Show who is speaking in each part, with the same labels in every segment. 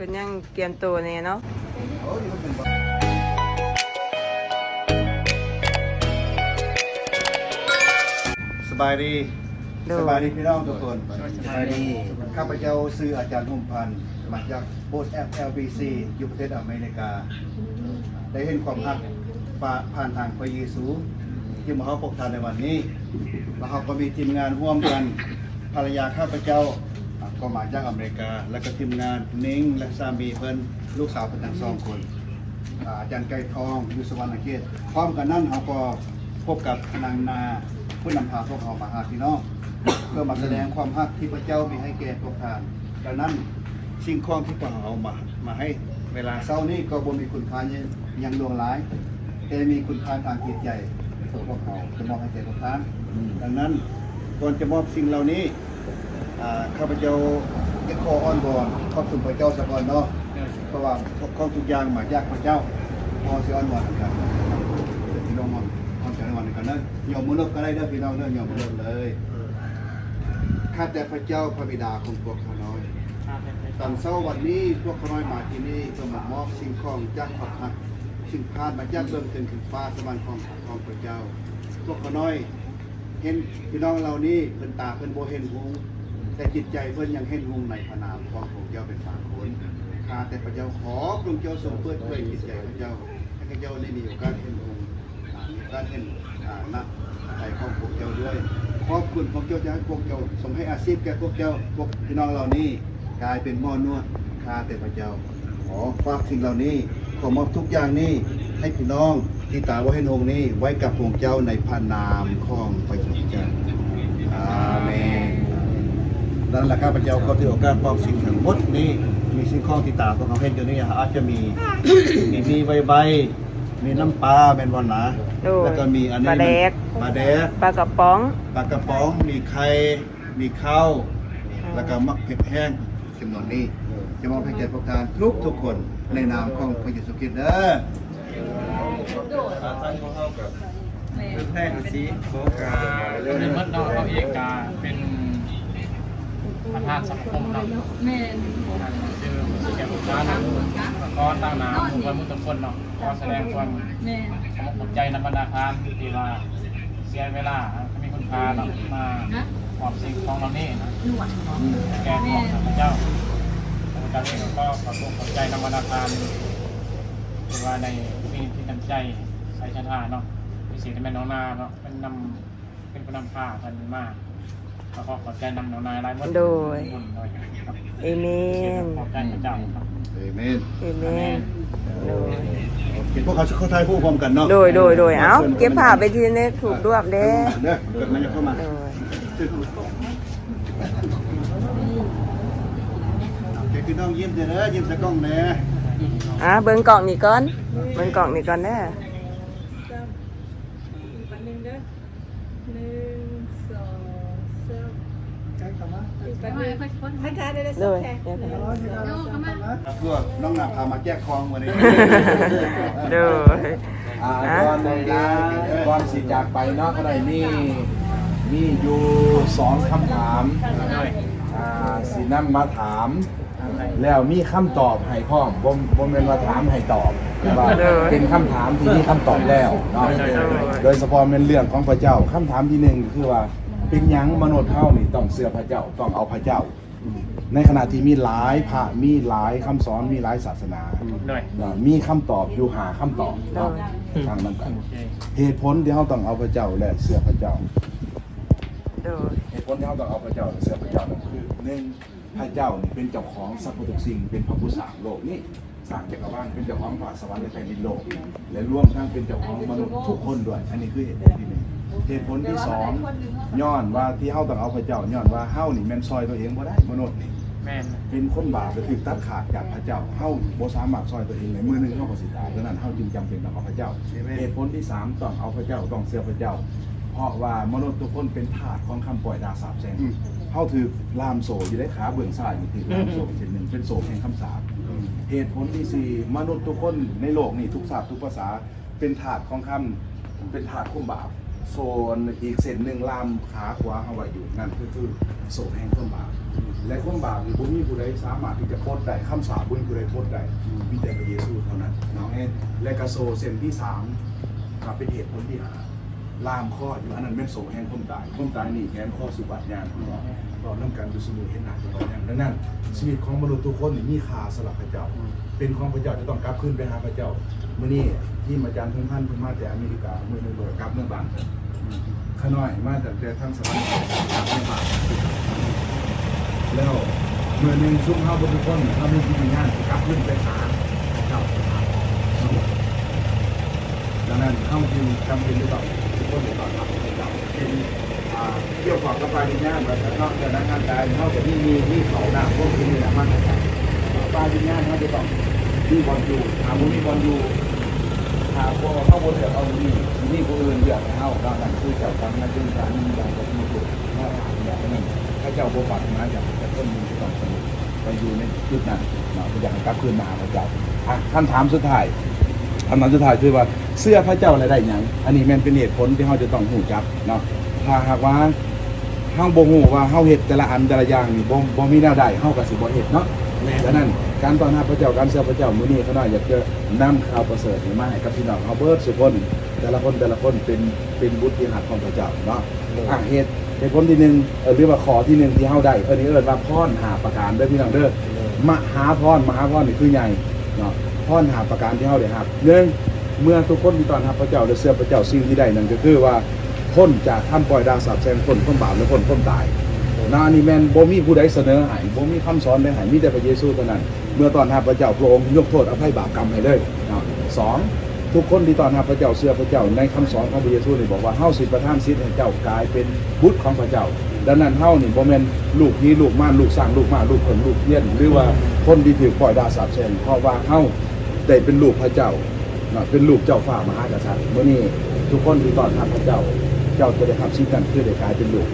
Speaker 1: พิ่นยังเตรียมตัวเนี่ยเนาะ
Speaker 2: สบายดี
Speaker 1: โด
Speaker 2: สบาย
Speaker 1: ย
Speaker 2: ดีพี่น้องทุกคน
Speaker 3: สบายดี
Speaker 2: ข้าพเจ้าซื้ออาจารย์หุ่มพันธ์มาจากโบสถ์ FLBC อยู่ประเทศอเมริกา ได้เห็นความรักผ่านทางพระเยซู ที่มาเขาปกทานในวันนี้ แล้วเขาก็มีทีมงานร่วมกันภรรยาข้าพเจ้าอะ ก็มาจากอเมริกา แล้วก็ทีมงานนิ้งและสามีเพิ่นลูกสาวเป็นทั้งสองคนอาจารย์ไก่ทองอยู่สวรรณเขตพร้อมกันนั้นเขาก็พบกับนางนาผู้นำพาพวกเขามาหาพี่น้องเพื่อมาแสดงความรักที่พระเจ้ามีให้แก่พวกท่านดังนั้นสิ่งของที่พวกเราเอามามาให้เวลาเช้านี้ก็บ่มีคุณค่ายังยังดวงร้าย แต่มีคุณค่าทางจิตใจของพวกเขาจะมอบให้แก่พวกท่าน ดังนั้นก่อนจะมอบสิ่งเหล่านี้ ข้าพเจ้าจะขออ้อนวอนขอบคุณพระเจ้าสักก่อนเนาะเพราะว่าของทุกอย่างมาจากพระเจ้าพอสิอ้อนวอนกันพี่น้องอ้อนอ้อนใจอ้อนกันเนอะยอมมือลบก็ได้เด้อพี่น้องเด้อยอมมือลบเลยข้าแต่พระเจ้าพระบิดาของพวกเขาน้อยตอนเช้าวันนี้พวกเขาน้อยมาที่นี่เพื่อมามอบสิ่งของจากความหักสิ่งพานมาจากเบื้องถึงถึงฟ้าสวรรค์ของของพระเจ้า พวกเขาน้อย เห็นพี่น้องเรานี่เพิ่นตาเพิ่นโบเห็นหง แต่จิตใจเพิ่นยังเห็นหงในพระนามของพระเจ้าเป็นสามคนข้าแต่พระเจ้าขอพระองเจ้าทรงเปิดเผยจิตใจพระเจ้าให้พระเจ้าได้มีโอกาสเห็นหงมีโอกาสเห็นอ่าณใจของพวกเจ้าด้วยขอบคุณพวกเจ้าจะให้พวกเจ้าส่งให้อาชีพแก่พวกเจ้าพวกพี่น้องเรานี่กลายเป็นหม้อนวดข้าแต่พระเจ้าขอฝากสิ่งเหล่านี้ขอมอบทุกอย่างนี้ให้พี่น้องที่ตาว่าให้นงนี้ไว้กับพวกเจ้าในพระนามของพระเจ้าอาเมน นั่นแหละข้าพเจ้าก็ถือโอกาสมอบสิ่งทั้งหมดนี้มีสิ่งของที่ตาของเขาเห็นอยู่นี่อาจจะมีมีมีใบใบมีน้ำปลาเป็นวันนะ
Speaker 1: โดย
Speaker 2: แล้วก็มีอันนี้
Speaker 1: ปลาแดก
Speaker 2: ปลาแดก
Speaker 1: ปลากระป๋อง
Speaker 2: ปลากระป๋องมีไข่มีข้าวแล้วก็มักเผ็ดแห้งจำนวนนี้จะมอบให้แก่พวกทานทุกทุกคนในนามของพระเยซูคริสต์เด้อ
Speaker 3: เป็นแพงสีโคกา
Speaker 4: ในเมื่อเราเราเองกาเป็น ประธานสังคมเนาะ
Speaker 5: แม่น
Speaker 4: คือแก่ผู้ค้านะก็ตั้งนามผู้คนมุตคนเนาะก็แสดงความ
Speaker 5: แม่น
Speaker 4: ขอบใจนบรรดาทานที่ว่าเสียเวลามีคุณค่าเนาะมาขอบสิ่งของเรานี่นะแก่ของพระเจ้าพระเจ้าเองก็ขอบคุณขอบใจนบรรดาทานที่ว่าในมีที่น้ำใจใส่ชะทาเนาะมีสิ่งที่แม่น้องนาเนาะเป็นนำเป็นผู้นำพากันมาก แล้วก็ขอใจนำน้องนายรายมด
Speaker 1: โดย เอเมน
Speaker 4: ขอใจพระเจ้าครับ
Speaker 2: เอเมน
Speaker 1: เอเมนโดย
Speaker 2: เห็นพวกเขาเขาทายผู้พร้อมกันเนาะ
Speaker 1: โดยโดยโดยเอ้าเก็บผ้าไปทีนี้ถูกรวบเด้
Speaker 2: เด้อเกิดมันจะเข้ามา
Speaker 1: โดย
Speaker 2: เด็กพี่น้องยิ้มเด้อยิ้มใส่กล้องแน่
Speaker 1: อะเบิ่งกล่องนี่ก่อนเบิ่งกล่องนี่ก่อนเด้อ
Speaker 5: เลย
Speaker 1: โด
Speaker 5: สัก
Speaker 1: ย
Speaker 5: แค่
Speaker 1: เดี๋ยว
Speaker 5: ย
Speaker 2: เพื่อน้องหนาพามาแจกคลองวันนี้
Speaker 1: ดย
Speaker 3: อ่าก่อนในนะก่อนสิจากไปเนาะก็ได้มีมีอยู่สองคำถามอ่าสินำมาถาม แล้วมีคำตอบให้พร้อมบ่บ่แม่นว่าถามให้ตอบแต่ว่าเป็นคำถามที่มีคำตอบแล้วเนาะโดยเฉพาะเป็นเรื่องของพระเจ้าคำถามที่หนึ่งคือว่า เป็นหยังมนุษย์เฮานี่ต้องเชื่อพระเจ้าต้องเอาพระเจ้า ในขณะที่มีหลายพระมีหลายคำสอนมีหลายศาสนา
Speaker 4: โดย
Speaker 3: เนาะมีคำตอบอยู่หาคำตอบเนาะทางนั้นกัน
Speaker 4: โอเค
Speaker 3: เหตุผลที่เราต้องเอาพระเจ้าและเชื่อพระเจ้า
Speaker 1: โดย
Speaker 3: เหตุผลที่เราต้องเอาพระเจ้าและเชื่อพระเจ้านั่นคือหนึ่งพระเจ้านี่เป็นเจ้าของสรรพทุกสิ่ง เป็นพระผู้สร้างโลกนี่สร้างจักรวาลเป็นเจ้าของฟ้าสวรรค์และแผ่นดินโลก และรวมทั้งเป็นเจ้าของมนุษย์ทุกคนด้วย อันนี้คือเหตุผลที่หนึ่ง เหตุผลที่สองย้อนว่าที่เฮาต้องเอาพระเจ้าย้อนว่าเฮานี่แม่นซอยตัวเองบ่ได้มนุษย์นี่
Speaker 4: แม่น
Speaker 3: เป็นคนบาปก็คือตัดขาดจากพระเจ้าเฮาบ่สามารถซอยตัวเองในมือหนึงเฮาก็สิตายดังนั้นเฮาจึงจำเป็นต้องเอาพระเจ้า เหตุผลที่สามต้องเอาพระเจ้าต้องเชื่อพระเจ้า เพราะว่ามนุษย์ทุกคนเป็นทาสของคำปล่อยดาสาปแช่งเฮาถือลามโซอยู่ได้ขาเบื้องซ้ายนี่ถือลามโซเช่นหนึ่งเป็นโซแห่งคำสาปเหตุผลที่สี่มนุษย์ทุกคนในโลกนี่ทุกศาสตร์ทุกภาษาเป็นทาสของคำเป็นทาสของบาป โซนอีกเส้นหนึ่งลามขาขวาเอาไว้อยู่นั่นก็คือโซนแห่งความบาปและความบาปนี่บ่มีผู้ใดสามารถที่จะพ้นได้คำสาปบ่มีผู้ใดพ้นได้มีแต่พระเยซูเท่านั้นเนาะและก็โซเส้นที่สามก็เป็นเหตุผลที่หาลามข้ออยู่อันนั้นเป็นโซแห่งความตายความตายนี่แขนข้อสุบัติญาณเนาะเรานำกันดูสมุนเห็นหน้าจังหวะนั้นดังนั้นชีวิตของมนุษย์ทุกคนนี่มีค่าสำหรับพระเจ้า เป็นของพระเจ้าจะต้องกลับขึ้นไปหาพระเจ้ามื้อนี้ ที่อาจารย์ทุกท่านเพิ่นมาจากอเมริกาเมื้อนึงเบิดกลับเมืองบ้านเพิ่นขน้อยมาจากแต่ทั้งสวรรค์ไม่ผ่านแล้วเมื่อหนึ่งช่วงเข้าบนทุกคนถ้าไมีที่งานกลับขึ้นไปหาเจ้าดังนั้นเข้าจึงจำเป็นหรือเปล่าทุกคนจะต้องทำให้เจ้าเป็นเกี่ยวกับกับปลาดิญญาณแบบนอกจากนั้นงานกายเข้าจะมีมีมีเขาหน้าพวกนี้แหละมากกว่าปลาดิญญาณเขาจะต้องมีบอลอยู่หาบุมีบอลอยู่ หาวกเข้าบนเรือเอาดีนี่ผู้อื่นเดือดเข้าเรานั่นคือเจ้ากรรมนั่นคือการมีบางคนมีบุตรมาถามแบบนั้นถ้าเจ้าบวปัดมาจากแต่ต้นมีต้องสนุกไปอยู่ในจุดนั้นเนาอย่ากให้กลับคืนมาพระเจ้าอะคำถามสุดท้ายคำถามสุดท้ายคือว่าเสื้อพระเจ้าอะไรได้ยังอันนี้แมันเป็นเหตุผลที่เราจะต้องหูจักเนาะถ้าหากว่าเฮาบ่ฮู้ว่าเฮาเฮ็ดแต่ละอันแต่ละอย่างนี่บ่บ่มีแนวใดเฮาก็สิบ่เฮ็ดเนาะ ดังนั้นการต้อนรับพระเจ้าการเสื้อพระเจ้ามื้อนี้เขาน้อยอยากจะนำข่าวประเสริฐนี้มาให้กับพี่น้องเอาเบิร์ดสุคนแต่ละคนแต่ละคนเป็นเป็นบุตรที่หักของพระเจ้าเนาะอะเหตุเหตุผลที่หนึ่งเอ่อหรือว่าขอที่หนึ่งที่เฮาได้เออนี่เอิ้นว่าพรหาประการเด้อพี่น้องเด้อมหาพรมหาพรนี่คือใหญ่เนาะพรหาประการที่เฮาได้รับหนึ่งเมื่อทุกคนที่ต้อนรับพระเจ้าและเสื้อพระเจ้าสิ่งที่ได้นั่นก็คือว่าพ้นจากท่านปล่อยดาวสาบแช่งคนพ้นบาปและพ้นพ้นตาย นานี่แมนบ่มีผู้ใดเสนอให้บ่มีคำสอนใดให้มีแต่พระเยซูเท่านั้น เมื่อตอนรับพระเจ้าพระองค์ยกโทษอภัยบาปกรรมให้เลยนะสองทุกคนที่ตอนรับพระเจ้าเชื่อพระเจ้าในคำสอนของพระเยซูนี่บอกว่าเฮาสิประทานสิทธิ์ให้เจ้ากลายเป็นบุตรของพระเจ้า ดังนั้นเฮานี่บ่แม่นลูกนี้ลูกม่านลูกสร้างลูกมาลูกคนลูกเพี้ยนหรือว่าคนที่ถูกปล่อยดาสาปแช่งเพราะว่าเฮาได้เป็นลูกพระเจ้าเป็นลูกเจ้าฟ้ามหากษัตริย์มื้อนี้ทุกคนที่ตอนรับพระเจ้า เจ้าจะได้รับสิทธิ์กันคือได้กลายเป็นลูก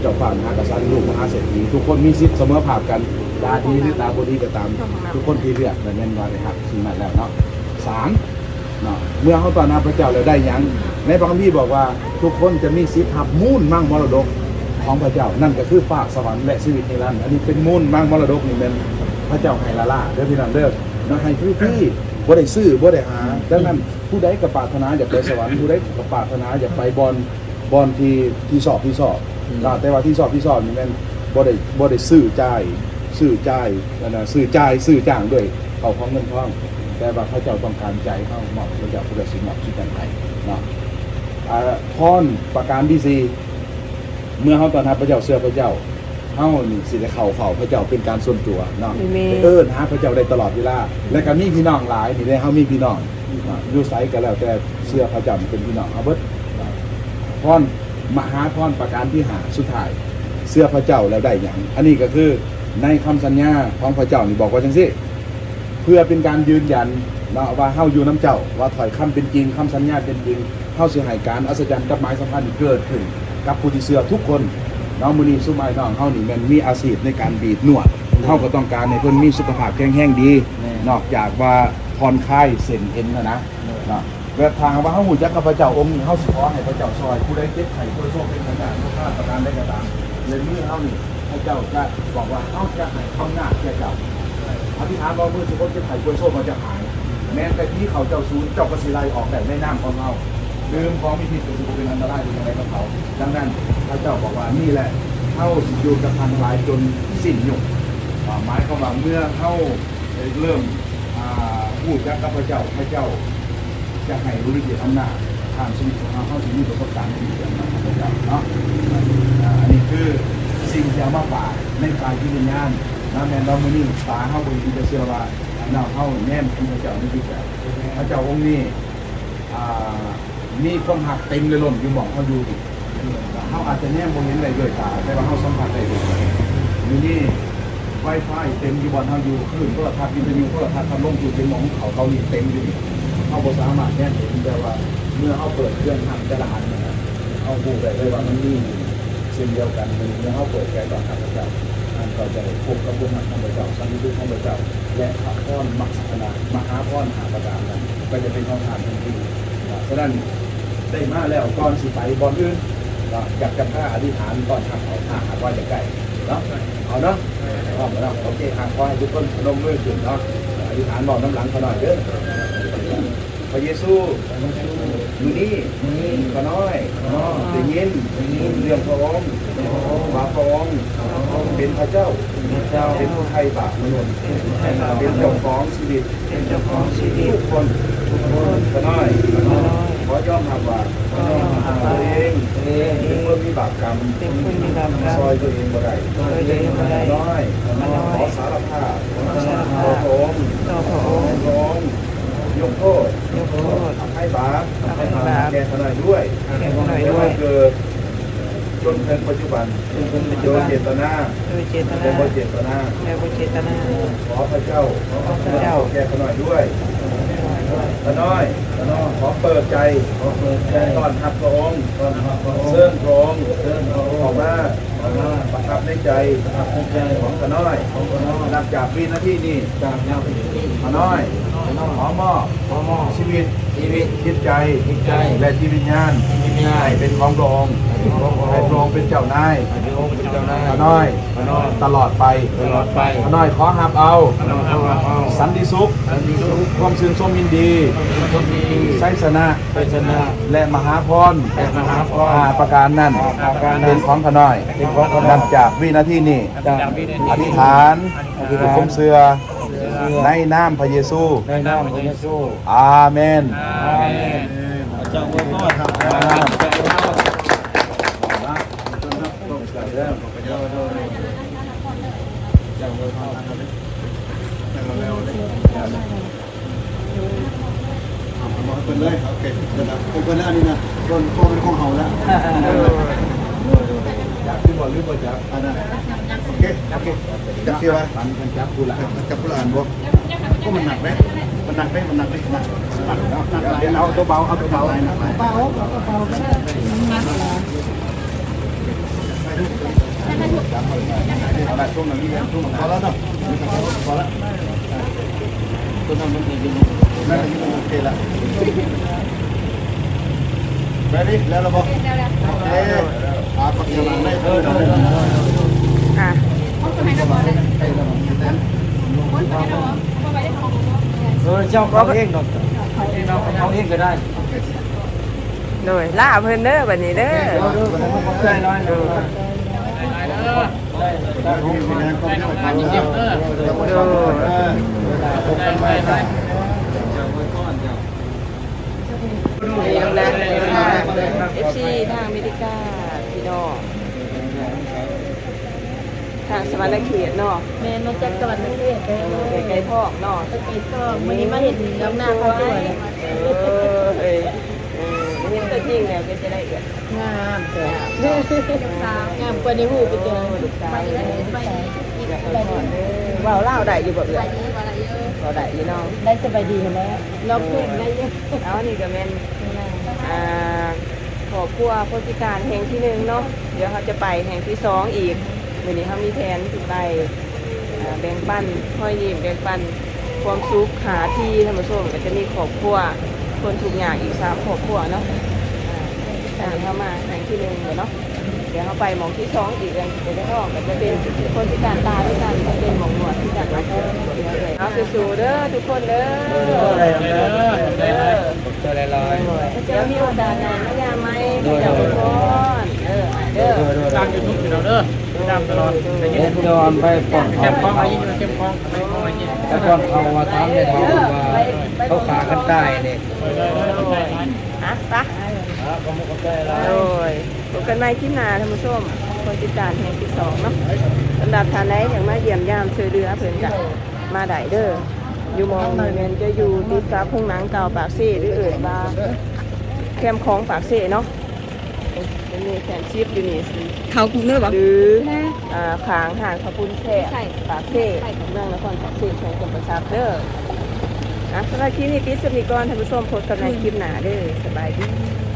Speaker 3: เจ้าฟ้ามหากษัตริย์ลูกมหาเศรษฐีทุกคนมีสิทธิ์เสมอภาคกันตาดีหรือตาบดีก็ตาม ทุกคนที่เลือกแต่เน้นว่าเลยครับสิ่งนั้นแล้วเนาะสามเนาะเมื่อเขาตอนรับพระเจ้าแล้วได้หยังในพระคัมภีร์บอกว่าทุกคนจะมีสิทธิ์ทับมูลมั่งมรดกของพระเจ้านั่นก็คือฝากสวรรค์และชีวิตนิรันดร์อันนี้เป็นมูลมั่งมรดกนี่เป็นพระเจ้าไฮลาล่าเด้อพี่น้องเด้อเนาะให้พี่พี่บ่ได้ซื้อบ่ได้หาดังนั้นผู้ใดกระปรารถนาอยากไปสวรรค์ผู้ใดกระปรารถนาอยากไปบอลบอลที่ที่สอบที่สอบ เนาะแต่ว่าที่สอบที่สอบนี่แมันบ่ได้บ่ได้ซื้อจ่ายซื้อจ่ายนั่นนะซื้อจ่ายซื้อจ้างด้วยเขาของเงินทอง แต่ว่าพระเจ้าต้องการใจเขาเหมาะพระเจ้าพระสิมอบชิกันไทยเนาะอ่าพรประการที่สี่เมื่อเขาตอนรับพระเจ้าเสื้อพระเจ้าเขานี่สิได้เข่าเฝ้าพระเจ้าเป็นการส่วนตัวเนาะ
Speaker 1: อาเมน
Speaker 3: ได้เอิ้นหาพระเจ้าได้ตลอดเวลาและก็มีพี่น้องหลายนี่ได้เขามีพี่น้องอ่าอยู่ไสก็แล้วแต่เสื้อพระเจ้านี่เป็นพี่น้องเอาเบิดพร มหาพรประการที่หาสุดท้าย เสื้อพระเจ้าแล้วได้อย่างอันนี้ก็คือในคำสัญญาของพระเจ้านี่บอกว่าจังสิเพื่อเป็นการยืนยันเนาะว่าเฮาอยู่น้ำเจ้า ว่าถอยคำเป็นจริงคำสัญญาเป็นจริงเฮาสิให้การอัศจรรย์กับหมายสัมพันธ์เกิดขึ้นกับผู้ที่เสื้อทุกคนเนาะมื้อนี้สุมายน้องเฮานี่แม่นมีอาชีพในการบีบนวดเฮาก็ต้องการให้เพิ่นมีสุขภาพแข็งแรงดี นอกจากว่าผ่อนคลายเส้นเอ็นนะนะเนาะ และทางว่าเฮาหูจักกับพระเจ้าองค์นี้เฮาสิขอให้พระเจ้าซอย ผู้ใดเจ็บไข้ผู้โรคเป็นสัญญาณผู้ฆ่าประการได้ก็ตามเลยมือเขานี่พระเจ้าจะบอกว่าเขาจะให้คำหน้าแก่เจ้าอธิษฐานว่ามือทุกคนจะไถ่กล้วยโซ่มันจะหาย แม้แต่ที่เขาเจ้าซูนเจ้ากระสิไลออกแต่ในน้ำของเราลืมของมีพิษเป็นสุเป็นอันตรายเป็นอะไรกับเขา ดังนั้นพระเจ้าบอกว่านี่แหละเข้าสิอยู่กับพันลายจนสิ้นยุคหมายความว่าเมื่อเข้าเริ่มอ่าพูดกับพระเจ้าพระเจ้า จะให้รู้ฤทธิ์อำนาจทางชีวิตของเราเข้าถึงมีประสบการณ์ที่ดีกับพระเจ้าเนาะอ่าอันนี้คือสิ่งที่เอามาฝากในกายที่วิญญาณนะแมนเรามือนี่ตาเข้าบริสุทธิ์เชื่อว่าเนาเข้าแน่นเป็นพระเจ้าในที่แบบพระเจ้าองค์นี้อ่ามีความหักเต็มเลยล้นอยู่หมองเขาอยู่ดิเขาอาจจะแนมบนเห็นอะไรด้วยตาแต่ว่าเขาสัมผัสได้ด้วยมือนี่ไวไฟเต็มอยู่บนเขาอยู่คลื่นโทรทัศน์วิทยุโทรทัศน์พัดลมอยู่เต็มหมองเขาเขานี่เต็มอยู่ เขาบสามารถแน่นเห็นแต่ว่าเมื่อเขาเปิดเครื่องทำแต่ละอันนะครับเขาพูดได้เลยว่ามันมีสิ่งเดียวกันเมื่อเขาเปิดใจต่อข้าพเจ้าอันก็จะพบกับบุญของข้าพเจ้าสันติของข้าพเจ้าและพระพรมักษณะมหาพรหาประการนั้นก็จะเป็นของทานทันทีนะฉะนั้นได้มาแล้วก่อนสิไปบอลอื่นก็อยากจะพาอธิษฐานก่อนทำเอาถ้าหากว่าจะใกล้เนาะเอาเนาะเอาเนาะโอเคครับขอให้ทุกคนพนมมือขึ้นเนาะอธิษฐานบอกน้ำหลังเขาหน่อยเด้อ พระเยซูอยู่นี่ขอน้อยได้ยินเรื่องพระองค์ว่าพระองค์เป็นพระเจ้าเป็นผู้ไทยบาปมนุษย์เป็นเจ้าของชีวิตเป็นเจ้าของชีวิตทุกคนขอน้อยขอยอมรับว่าตัวเองเป็นคนมีบาปกรรม
Speaker 1: เป็นคนมีบาปกรรม
Speaker 3: ซอยตัวเองบ่ได้
Speaker 1: ซอยตัวเองบ่ได้
Speaker 3: น้อยขอสารภาพ
Speaker 1: ขอสารภาพ
Speaker 3: ขอพระองค์
Speaker 1: ต่อพระองค์
Speaker 3: พระองค์ ยกโทษ
Speaker 1: ยกโทษ
Speaker 3: ให้บาป
Speaker 1: ให้บาป
Speaker 3: แก่ทนายด้วย
Speaker 1: แก่ทนายด้วย
Speaker 3: เกิดจนถึงปัจจุบัน
Speaker 1: จนถึงปัจจุ
Speaker 3: โด
Speaker 1: บั
Speaker 3: ย
Speaker 1: น
Speaker 3: เจตนา
Speaker 1: โดยเจต
Speaker 3: โด
Speaker 1: นาย
Speaker 3: บ่เจตนา
Speaker 1: และบ่เจตนา
Speaker 3: ขอพระเจ้า
Speaker 1: ขอพระเจ้า
Speaker 3: แก่ทนายด้วยทนายทนายขอเปิดใจขอเปิดใจต้อนรับพระองค์ต้อนรับพระองค์เชิญพระองค์เชิญพระองค์ออกมาออกมาประทับในใจประทับในใจของทนายของทนายนับจากวินาทีนี้จากนับทนาย ขอมอบขอมอบชีวิตชีวิตจิตใจจิตใจและจิตวิญญาณจิตวิญญาณให้เป็นของพระองค์ให้พระองค์เป็นเจ้านายให้พระองค์เป็นเจ้านายทนายตลอดไปตลอดไปทนายขอหับเอาสันติสุขความชื่นชมยินดีไสสนะไสสนะและมหาพรและมหาพรประการนั้นเป็นของขน้อยเป็นของขนับจากวินาทีนี้อธิษฐานด้วยความเสื่อ ในนามพระเยซูในนามพระเยซู อาเมน
Speaker 4: อาเมน
Speaker 2: เจ้าก็ก็ทำเป็นเลยโอเคเดี๋ยวนะผมเป็นแล้วอันนี้นะโดนโคเป็นของเฮาแล้ว
Speaker 3: จับที่บ่หรือบ่จับ
Speaker 2: อันนั้นโอ เคโอเคจับเสียวะ
Speaker 3: ปันกันจับกูละ
Speaker 2: จับกุหลาบบ่ก็มันหนักไหมมันหนักไหมมันหนักไหมหนักหนักแล้วหนักหลาย
Speaker 3: เดี๋ยวเอาตัวเบาเอาตัวเบา
Speaker 2: หนักหลาย
Speaker 5: เบาเบาก็ได้
Speaker 3: เอาละช่วงนี้ช่วง
Speaker 2: พอแล้วเนาะพอแล้วตัวนั้นมันดีนั่นโอเคละไปดิแล้วเราบอกโอเคอาปักฉลามได้เออได้
Speaker 1: อ่
Speaker 6: เออเจ้าเขาเองดอกเขาเองก็ได้
Speaker 1: โดยล่าเพิ่นเด้อบัดนี้เด้อ
Speaker 6: ใช่น้อยดู
Speaker 2: ได้ผมเป็นงานก็ได้มาเยี่ยมเออ
Speaker 1: โดย
Speaker 4: ได้ได้ได้
Speaker 1: นี่น้องนัททาง FC ทางอเมริกาพี่น้องทาง สวรรค์เขตเนาะ
Speaker 5: แม่มาจากสวรรค์ประเทศไป
Speaker 1: เออไกลๆทอกเนาะ
Speaker 5: ตะกี้ก็วันนี้มาเห็นน้ำหน้าเขาด้วย
Speaker 1: เออเอ้ยเออเห็นตัวจริงแล้วก็จะได้เอือ
Speaker 5: งามแต่งามกว่าในหูไปเจอ
Speaker 1: ลูกสาวไปไปเว้าเล่าวได้อยู่บ่เอือเว้าได้อยู่เนาะ
Speaker 5: ได้สบายดีแล้วเราเพิ่งได้เยอะ
Speaker 1: เอานี่ก็แม่นอ่าขอบครัวคนพิการแห่งที่หนึ่งเนาะเดี๋ยวเขาจะไปแห่งที่สองอีก วันนี้เขามีแผนที่ไปแบ่งปันห้อยยิ้มแบ่งปันความสุขหาที่ธรรมชมก็จะมีครอบครัวคนทุกอย่างอีกสามครอบครัวเนาะอ่าแต่เข้ามาแห่งที่หนึ่งเดี๋ยวเนาะเดี๋ยวเขาไปมองที่สองอีกเลยเดี๋ยวจะออกก็จะเป็นคนพิการตาพิการจะเป็นหมองหนวดพิการหลังเอาสู้ๆเด้อทุกคนเด้อ
Speaker 6: ได้
Speaker 4: เด้อได้ได้
Speaker 6: เจอลอย
Speaker 1: เดี๋ยวมีโอกาสงานไม่ยาไหมไม่อยากไปก่อนเออเด้อ
Speaker 4: ตามยูทูบอยู่แล้วเด้อตามตลอดได้ยิน
Speaker 6: เอ็นจอนไปปอด
Speaker 4: เข้มข้องอะไรยินเข้มข้องอะไรข้องอะไรยิน
Speaker 6: แล้วก่อนเขามาถามในทางว่าเขาขากันใต้เนี่ย
Speaker 1: อะปะ
Speaker 6: เขาไม่เข้าใจอะไร
Speaker 1: โดยพบกันใหม่ที่นาท่านผู้ชมคนติดตามแห่งที่สองเนาะสำหรับทานไหนอย่างมาเยี่ยมยามช่วยเหลือเพิ่นจะมาได้เด้ออยู่หมองนี่แม่นจะอยู่ติดกับพุ่งหนังเก่าปากเซ่หรือเอ่ยว่าแคมป์ของปากเซ่เนาะ จะมีแฟนชิปอยู่นี่
Speaker 5: เขาคุ้มเนื้อแบบ
Speaker 1: หรืออ่าขางห่างขบุญแช่ปากเซ่เมืองนครปากเซ่แข่งกรมประชาเด้ออะสำหรับคลิปนี้ปิดสมิกรท่านผู้ชมพบกันในคลิปหน้าเด้อสบายดีบาย